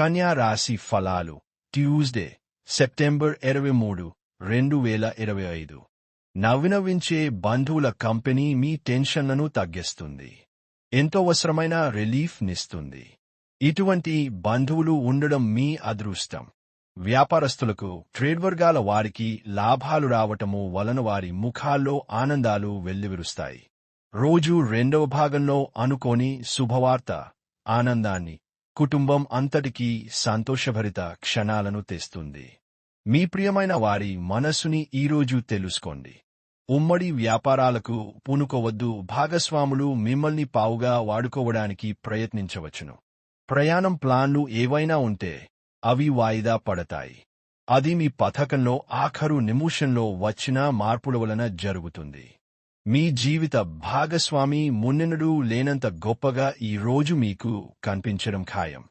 కన్యా రాశి ఫలాలు. Tuesday September ఇరవై మూడు రెండు వేల ఇరవై ఐదు. నవ్వినవించే బంధువుల కంపెనీ మీ టెన్షన్లను తగ్గిస్తుంది. ఎంతో అవసరమైన రిలీఫ్ నిస్తుంది. ఇటువంటి బంధువులు ఉండడం మీ అదృష్టం. వ్యాపారస్తులకు ట్రేడ్ వర్గాల వారికి లాభాలు రావటము వలన వారి ముఖాల్లో ఆనందాలు వెల్లివిరుస్తాయి. రోజు రెండవ భాగంలో అనుకోని శుభవార్త ఆనందాన్ని. కుటుంబం అంతటికీ సంతోషభరిత క్షణాలను తెస్తుంది. మీ ప్రియమైన వారి మనస్సుని ఈరోజు తెలుసుకోండి. ఉమ్మడి వ్యాపారాలకు పూనుకోవద్దు భాగస్వాములు మిమ్మల్ని పావుగా వాడుకోవడానికి ప్రయత్నించవచ్చును. ప్రయాణం ప్లాన్లు ఏవైనా ఉంటే అవి వాయిదా పడతాయి. అది మీ పథకంలో ఆఖరు నిమిషంలో వచ్చిన మార్పుల వలన జరుగుతుంది. మీ జీవిత భాగస్వామి మున్నెనడూ లేనంత గొప్పగా ఈ రోజు మీకు కనిపించడం ఖాయం.